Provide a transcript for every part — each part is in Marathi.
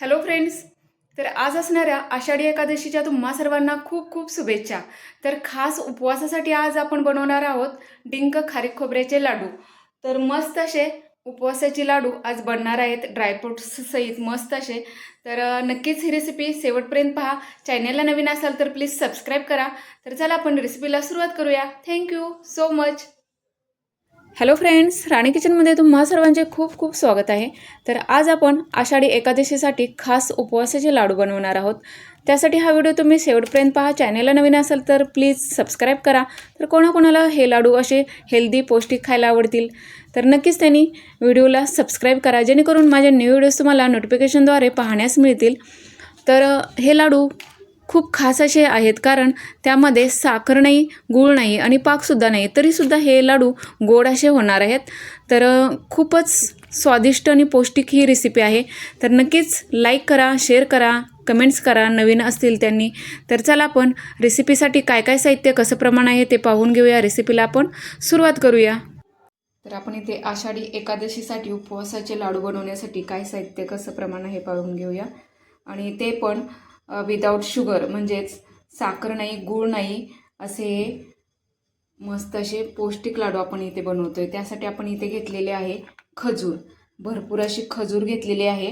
हॅलो फ्रेंड्स तर आज असणाऱ्या आषाढी एकादशीच्या तुम्हा सर्वांना खूप खूप शुभेच्छा. तर खास उपवासासाठी आज आपण बनवणार आहोत डिंक खारीक खोबऱ्याचे लाडू. तर मस्त असे उपवासाचे लाडू आज बनणार आहेत ड्रायफ्रुट्स सहित मस्त असे. तर नक्कीच ही रेसिपी शेवटपर्यंत पहा. चॅनेलला नवीन असाल तर प्लीज सबस्क्राईब करा. तर चला आपण रेसिपीला सुरुवात करूया. Thank you so much hello friends Rani किचनमध्ये तुम्हा सर्वांचे खूप खूप स्वागत आहे. तर आज आपण आषाढी एकादशीसाठी खास उपवासाचे लाडू बनवणार आहोत. त्यासाठी हा व्हिडिओ तुम्ही शेवटपर्यंत पहा. चॅनेलला नवीन असाल तर प्लीज सबस्क्राईब करा. तर कोणाकोणाला हे लाडू असे हेल्दी पौष्टिक खायला आवडतील तर नक्कीच त्यांनी व्हिडिओला सबस्क्राईब करा. जेणेकरून माझ्या न्यू व्हिडिओज तुम्हाला नोटिफिकेशनद्वारे पाहण्यास मिळतील. तर हे लाडू खूप खास असे आहेत. कारण त्यामध्ये साखर नाही गूळ नाही आणि पाकसुद्धा नाही. तरीसुद्धा हे लाडू गोड असे होणार आहेत. तर खूपच स्वादिष्ट आणि पौष्टिक ही रेसिपी आहे. तर नक्कीच लाईक करा शेअर करा कमेंट्स करा. नवीन असतील त्यांनी. तर चला आपण रेसिपीसाठी काय काय साहित्य कसं प्रमाण आहे ते पाहून घेऊया. रेसिपीला आपण सुरुवात करूया. तर आपण इथे आषाढी एकादशीसाठी उपवासाचे लाडू बनवण्यासाठी काय साहित्य कसं प्रमाण आहे पाहून घेऊया. आणि ते पण विदाऊट शुगर म्हणजेच साखर नाही गूळ नाही असे मस्त असे पौष्टिक लाडू आपण इथे बनवतो आहे त्यासाठी आपण इथे घेतलेले आहे खजूर. भरपूर अशी खजूर घेतलेली आहे.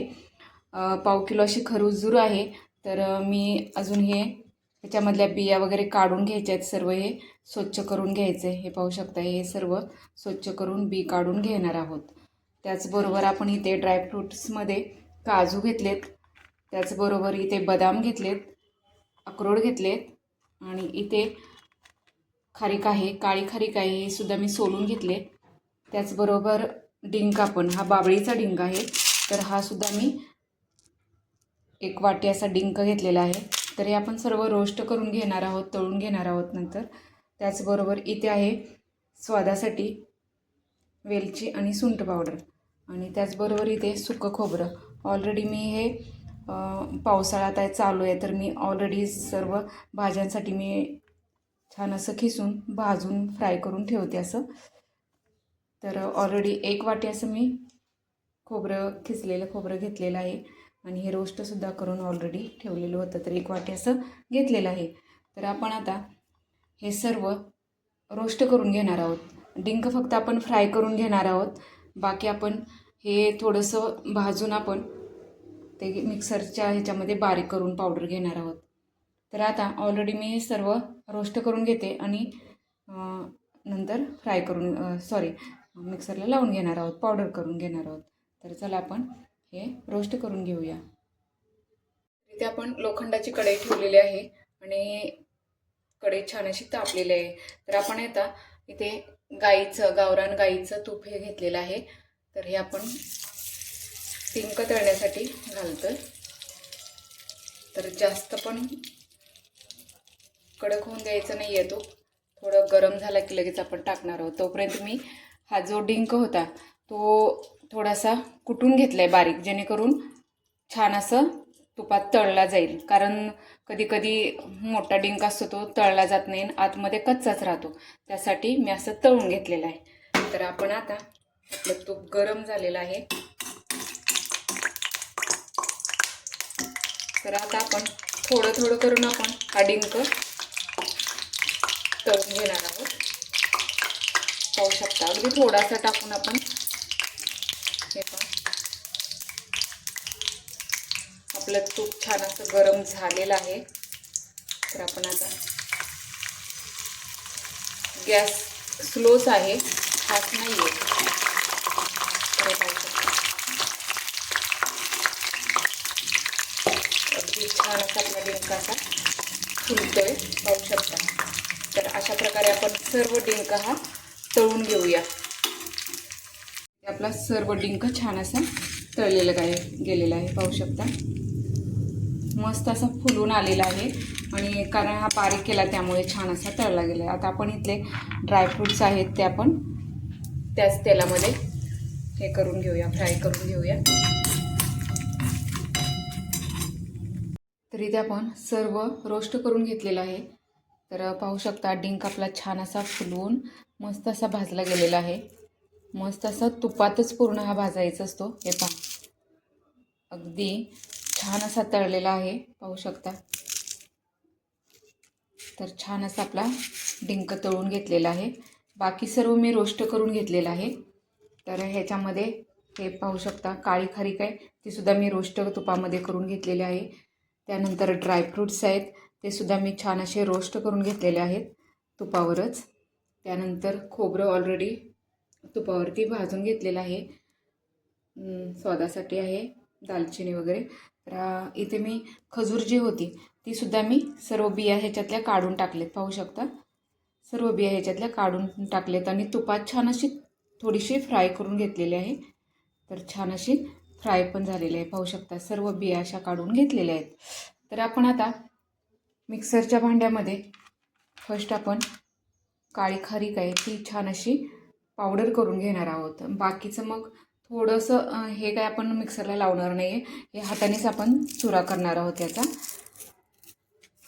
पाव किलो अशी खरुजूर आहे. तर मी अजून हे त्याच्यामधल्या बिया वगैरे काढून घ्यायच्या आहेत. सर्व हे स्वच्छ करून घ्यायचे. हे पाहू शकता हे सर्व स्वच्छ करून बी काढून घेणार आहोत. त्याचबरोबर आपण इथे ड्रायफ्रूट्समध्ये काजू घेतलेत. त्याचबरोबर इथे बदाम घेतलेत अक्रोड घेतलेत आणि इथे खारीक आहे काळी खारीक आहे हे सुद्धा मी सोलून घेतले. त्याचबरोबर डिंका पण हा बाबळीचा डिंक आहे. तर हा सुद्धा मी एक वाटी असा डिंक घेतलेला आहे. तर हे आपण सर्व रोस्ट करून घेणार आहोत तळून घेणार आहोत नंतर. त्याचबरोबर इथे आहे स्वादासाठी वेलची आणि सुंठ पावडर. आणि त्याचबरोबर इथे सुकं खोबरं. ऑलरेडी मी हे पावसाळ्यात आहे चालू आहे तर मी ऑलरेडी सर्व भाज्यांसाठी मी छान असं खिसून भाजून फ्राय करून ठेवते असं. तर ऑलरेडी एक वाटी असं मी खोबरं खिसलेलं खोबरं घेतलेलं आहे. आणि हे रोस्टसुद्धा करून ऑलरेडी ठेवलेलं होतं तर एक वाटी असं घेतलेलं आहे. तर आपण आता हे सर्व रोस्ट करून घेणार आहोत. डिंक फक्त आपण फ्राय करून घेणार आहोत. बाकी आपण हे थोडंसं भाजून आपण ते मिक्सरच्या ह्याच्यामध्ये बारीक करून पावडर घेणार आहोत. तर आता ऑलरेडी मी हे सर्व रोस्ट करून घेते आणि नंतर फ्राय करून सॉरी मिक्सरला लावून घेणार आहोत पावडर करून घेणार आहोत. तर चला आपण हे रोस्ट करून घेऊया. इथे आपण लोखंडाची कढई ठेवलेली आहे आणि कढई छान अशी तापलेली आहे. तर आपण आता इथे गाईचं गावरान गाईचं तूप हे घेतलेलं आहे. तर हे आपण डिंक तळण्यासाठी घालतं तर जास्त पण कडक होऊन द्यायचं नाही आहे तो. थोडं गरम झाला की लगेच आपण टाकणार आहोत. तोपर्यंत मी हा जो डिंक होता तो थोडासा कुटून घेतला आहे बारीक जेणेकरून छान असं तुपात तळला जाईल. कारण कधीकधी मोठा डिंक असतो तो तळला जात नाही आणि आतमध्ये कच्चाच राहतो. त्यासाठी मी असं तळून घेतलेलं आहे. तर आपण आता आपलं तूप गरम झालेलं आहे. तर आता आपण थोडं थोडं करून आपण हा डिंक तळून घेणार आहोत. पाहू शकता. अगदी थोडासा टाकून आपण हे पण आपलं तूप छान असं गरम झालेलं आहे. तर आपण आता गॅस स्लोच आहे. खास नाही आहे तर हे पाहू शकता आपला डिंक असा फुलतोय पाहू शकता. तर अशा प्रकारे आपण सर्व डिंक हा तळून घेऊया. आपला सर्व डिंक छान असा तळलेला काय गेलेला आहे पाहू शकता. मस्त असा फुलून आलेला आहे आणि कारण हा बारीक केला त्यामुळे छान असा तळला गेला आहे आता आपण इथले ड्रायफ्रूट्स आहेत ते आपण त्याच तेलामध्ये हे करून घेऊया फ्राय करून घेऊया. तर इथे आपण सर्व रोस्ट करून घेतलेलं आहे. तर पाहू शकता डिंक आपला छान असा फुलवून मस्त असा भाजला गेलेला आहे. मस्त असा तुपातच पूर्ण हा भाजायचा असतो. हे पहा. अगदी छान असा तळलेला आहे. पाहू शकता. तर छान असा आपला डिंक तळून घेतलेला आहे. बाकी सर्व मी रोस्ट करून घेतलेलं आहे. तर ह्याच्यामध्ये हे पाहू शकता काळी खारीक आहे ती सुद्धा मी रोस्ट तुपामध्ये करून घेतलेली आहे. त्यानंतर ड्रायफ्रूट्स आहेत ते सुद्धा मी छान असे रोस्ट करून घेतलेले आहेत तुपावरच. त्यानंतर खोबरं ऑलरेडी तुपावरती भाजून घेतलेलं आहे. स्वादासाठी आहे दालचिनी वगैरे. तर इथे मी खजूर जी होती ती सुद्धा मी सर्व बिया ह्याच्यातल्या काढून टाकलेत. पाहू शकता? सर्व बिया ह्याच्यातल्या काढून टाकलेत आणि तुपात छान अशी थोडीशी फ्राय करून घेतलेली आहे. तर छान अशी फ्राय पण झालेले आहे पाहू शकता सर्व बिया अशा काढून घेतलेल्या आहेत. तर आपण आता मिक्सरच्या भांड्यामध्ये फर्स्ट आपण काळी खारीक आहे ती छान अशी पावडर करून घेणार आहोत. बाकीचं मग थोडंसं हे काय आपण मिक्सरला लावणार नाही आहे हे हातानेच आपण चुरा करणार आहोत याचा.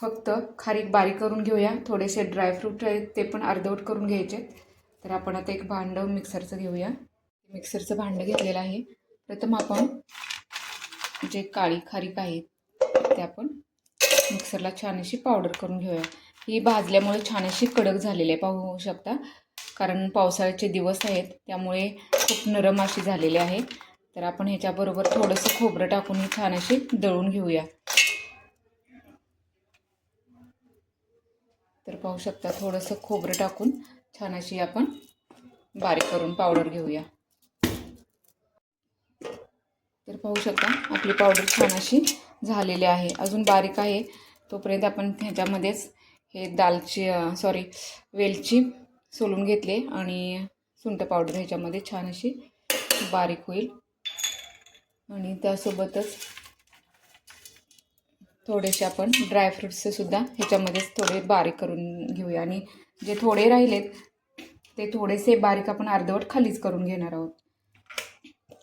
फक्त खारीक बारीक करून घेऊया. थोडेसे ड्रायफ्रूट आहेत ते पण अर्धवट करून घ्यायचे तर आपण आता एक भांडं मिक्सरचं घेऊया. मिक्सरचं भांडं घेतलेलं आहे. प्रथम आपण जे काळी खारीक आहे ते आपण मिक्सरला छान अशी पावडर करून घेऊया. ही भाजल्यामुळे छान अशी कडक झालेली आहे पाहू शकता. कारण पावसाळ्याचे दिवस आहेत त्यामुळे खूप नरम अशी झालेली आहे. तर आपण ह्याच्याबरोबर थोडंसं खोबरं टाकून ही छान अशी दळून घेऊया. तर पाहू शकता थोडंसं खोबरं टाकून छान अशी आपण बारीक करून पावडर घेऊया. तर पाहू शकता आपली पावडर छान अशी झालेली आहे. अजून बारीक आहे. तोपर्यंत आपण ह्याच्यामध्येच हे दालची सॉरी वेलची सोलून घेतले आणि सुंठ पावडर ह्याच्यामध्ये छान अशी बारीक होईल. आणि त्यासोबतच थोडेसे आपण ड्रायफ्रुट्सचेसुद्धा ह्याच्यामध्येच थोडे बारीक करून घेऊया. आणि जे थोडे राहिलेत ते थोडेसे बारीक आपण अर्धवट खालीच करून घेणार आहोत.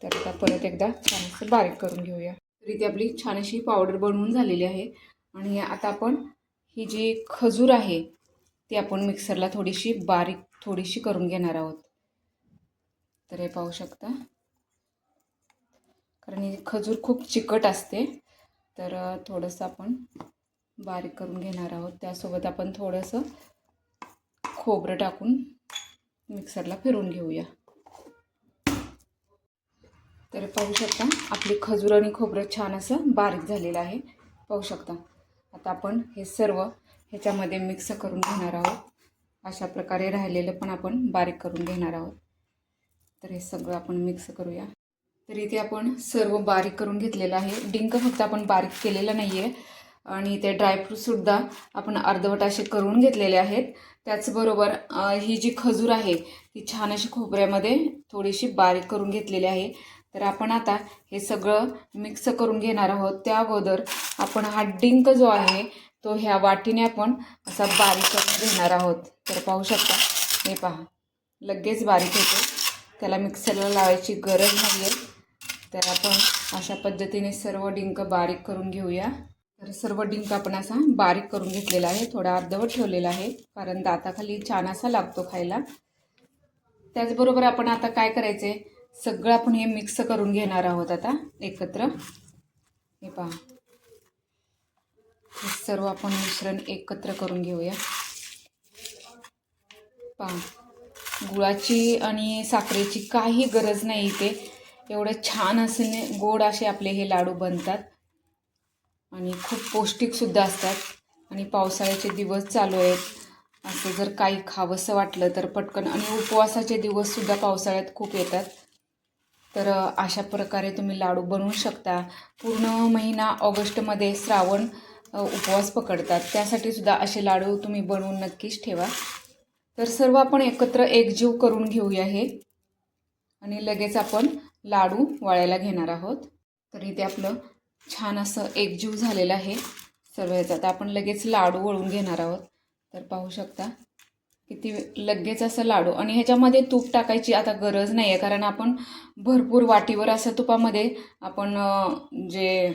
तर आता परत एकदा छानसं बारीक करून घेऊया. तरी ती आपली छान अशी पावडर बनवून झालेली आहे. आणि आता आपण ही जी खजूर आहे ती आपण मिक्सरला थोडीशी बारीक थोडीशी करून घेणार आहोत. तर हे पाहू शकता. कारण ही खजूर खूप चिकट असते तर थोडंसं आपण बारीक करून घेणार आहोत. त्यासोबत आपण थोडंसं खोबरं टाकून मिक्सरला फिरून घेऊया. तर पाहू शकता आपली खजूर आणि खोबरं छान असं बारीक झालेलं आहे. पाहू शकता. आता आपण हे सर्व ह्याच्यामध्ये मिक्स करून घेणार आहोत. अशा प्रकारे राहिलेलं पण आपण बारीक करून घेणार आहोत. तर हे सगळं आपण मिक्स करूया. तर इथे आपण सर्व बारीक करून घेतलेलं आहे. डिंक फक्त आपण बारीक केलेलं नाही आहे आणि ते ड्रायफ्रूटसुद्धा आपण अर्धवट असे करून घेतलेले आहेत. त्याचबरोबर ही जी खजूर आहे ती छान अशी खोबऱ्यामध्ये थोडीशी बारीक करून घेतलेली आहे. तर आपण आता हे सगळं मिक्स करून घेणार आहोत. त्या अगोदर आपण हा डिंक जो आहे तो ह्या वाटीने आपण असा बारीक करून घेणार आहोत. तर पाहू शकता हे पहा. लगेच बारीक होतो त्याला मिक्सरला लावायची गरज नाही आहे तर आपण अशा पद्धतीने सर्व डिंक बारीक करून घेऊया. तर सर्व डिंक आपण असा बारीक करून घेतलेला आहे. थोडा अर्धवट ठेवलेला आहे कारण दाताखाली छान असा लागतो खायला. त्याचबरोबर आपण आता काय करायचे सगळं आपण हे मिक्स करून घेणार आहोत आता एकत्र. हे पहा. हे सर्व आपण मिश्रण एकत्र करून घेऊया. पहा. गुळाची आणि साखरेची काही गरज नाही इथे. एवढं छान असे गोड असे आपले हे लाडू बनतात. आणि खूप पौष्टिकसुद्धा असतात. आणि पावसाळ्याचे दिवस चालू आहेत. असं जर काही खावंसं वाटलं तर पटकन. आणि उपवासाचे दिवससुद्धा पावसाळ्यात खूप येतात. तर अशा प्रकारे तुम्ही लाडू बनवू शकता. पूर्ण महिना ऑगस्टमध्ये श्रावण उपवास पकडतात. त्यासाठी सुद्धा असे लाडू तुम्ही बनवून नक्कीच ठेवा. तर सर्व आपण एकत्र एकजीव करून घेऊया हे. आणि लगेच आपण लाडू वाळायला घेणार आहोत. तर इथे आपलं छान असं एकजीव झालेलं आहे. सर्व ह्याचं आता आपण लगेच लाडू वळून घेणार आहोत. तर पाहू शकता. किती लगेच असं लाडू. आणि ह्याच्यामध्ये तूप टाकायची आता गरज नाही आहे कारण आपण भरपूर वाटीवर असं तुपामध्ये आपण जे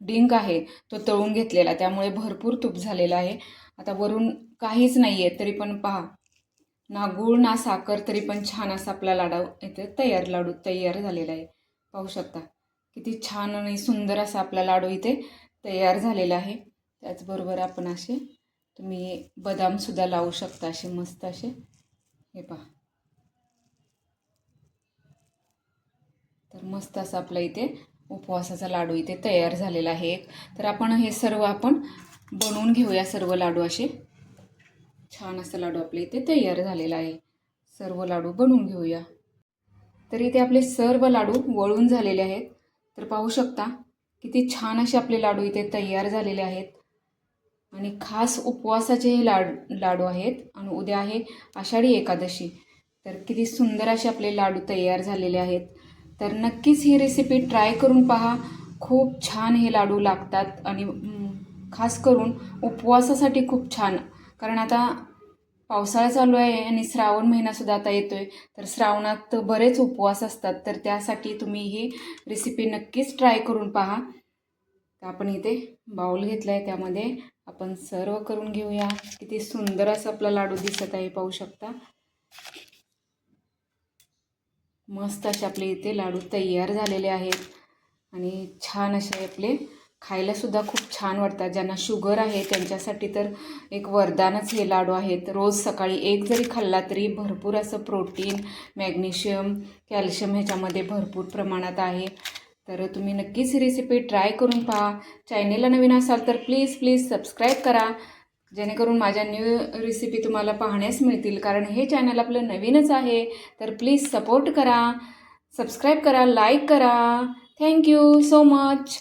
डिंक आहे तो तळून घेतलेला त्यामुळे भरपूर तूप झालेलं आहे. आता वरून काहीच नाही आहे तरी पण पहा. ना गूळ ना साखर तरी पण छान असा आपला लाडू इथे तयार लाडू तयार झालेला आहे. पाहू शकता. किती छान आणि सुंदर असा आपला लाडू इथे तयार झालेला आहे. त्याचबरोबर आपण असे तुम्ही बदामसुद्धा लावू शकता असे मस्त असे. हे पहा. तर मस्त असा आपला इथे उपवासाचा लाडू इथे तयार झालेला आहे एक. तर आपण हे सर्व आपण बनवून घेऊया सर्व लाडू असे. छान असं लाडू आपल्या इथे तयार झालेला आहे. सर्व लाडू बनवून घेऊया. तर इथे आपले सर्व लाडू वळून झालेले आहेत. तर पाहू शकता किती छान असे आपले लाडू इथे तयार झालेले आहेत. आणि खास उपवासाचे हे लाड लाडू आहेत. आणि उद्या आहे आषाढी एकादशी. तर किती सुंदर असे आपले लाडू तयार झालेले आहेत. तर नक्कीच ही रेसिपी ट्राय करून पहा. खूप छान हे लाडू लागतात. आणि खास करून उपवासासाठी खूप छान. कारण आता पावसाळा चालू आहे आणि श्रावण महिनासुद्धा आता येतो आहे तर श्रावणात बरेच उपवास असतात. तर त्यासाठी तुम्ही ही रेसिपी नक्कीच ट्राय करून पहा. तर आपण इथे बाऊल घेतला आहे त्यामध्ये. आपण सर्व करून घेऊया. किती सुंदर असं आपला लाडू दिसत आहे पाहू शकता. मस्त असे आपले इथे लाडू तयार झालेले आहेत. आणि छान असे आपले खायलासुद्धा खूप छान वाटतात. ज्यांना शुगर आहे त्यांच्यासाठी तर एक वरदानच हे लाडू आहेत. रोज सकाळी एक जरी खाल्ला तरी भरपूर असं प्रोटीन मॅग्नेशियम कॅल्शियम ह्याच्यामध्ये भरपूर प्रमाणात आहे. तर तुम्ही नक्कीच ही रेसिपी ट्राय करून पहा. चॅनेलला नवीन असाल तर प्लीज प्लीज सबस्क्राईब करा. जेणेकरून माझ्या न्यू रेसिपी तुम्हाला पाहण्यास मिळतील. कारण हे चॅनल आपलं नवीनच आहे. तर प्लीज सपोर्ट करा. सबस्क्राईब करा लाईक करा. थँक्यू सो मच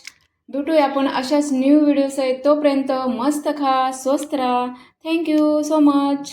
भेटूया आपण अशाच न्यू व्हिडिओज आहेत तोपर्यंत मस्त खा स्वस्त राहा. Thank you so much